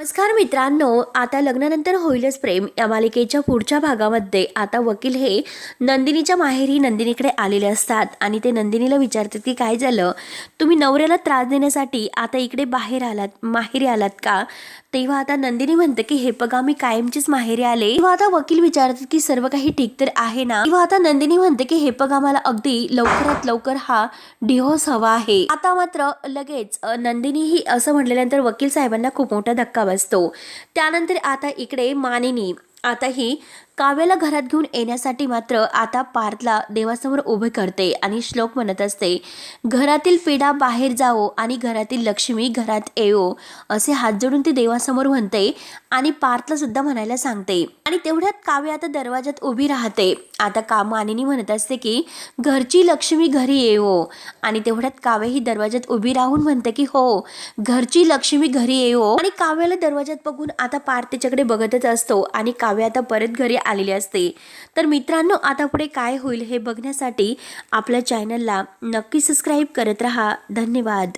नमस्कार मित्रांनो आता लग्नानंतर होईलच प्रेम. या मालिकेच्या पुढच्या भागामध्ये आता वकील हे नंदिनीच्या माहेरी नंदिनीकडे आलेले असतात आणि ते नंदिनीला विचारतात की काय झालं? तुम्ही नवऱ्याला त्रास देण्यासाठी आता इकडे बाहेर आलात माहेरी आलात का? तेव्हा आता नंदिनी म्हणते की हे बघा मी कायमचीच माहेरी आले. तेव्हा आता वकील विचारतात की सर्व काही ठीक तर आहे ना? तेव्हा आता नंदिनी म्हणते की हे बघा मला अगदी लवकरात लवकर हा डिहोस हवा आहे. आता मात्र लगेच नंदिनी ही असं म्हटल्यानंतर वकील साहेबांना खूप मोठा धक्का असतो त्यानंतर आता इकडे मानिनी. आता ही काव्याला घरात घेऊन येण्यासाठी मात्र आता पार्थला देवासमोर उभे करते आणि श्लोक म्हणत असते घरातील पिढा बाहेर जाओ आणि घरातील लक्ष्मी घरात येवो असे हात जोडून ती देवासमोर म्हणते आणि पार्थला सुद्धा म्हणायला सांगते. आणि तेवढ्यात काव्य आता दरवाजात उभी राहते. आता का मानिनी म्हणत असते की घरची लक्ष्मी घरी येवो. आणि तेवढ्यात काव्य ही दरवाजात उभी राहून म्हणते की हो घरची लक्ष्मी घरी येओ आणि काव्याला दरवाजात बघून आता पार्थ तिच्याकडे बघतच असतो आणि काव्य आता परत घरी आलेली असते. तर मित्रांनो आता पुढे काय होईल हे बघण्यासाठी आपल्या चॅनलला नक्की सबस्क्राईब करत राहा. धन्यवाद.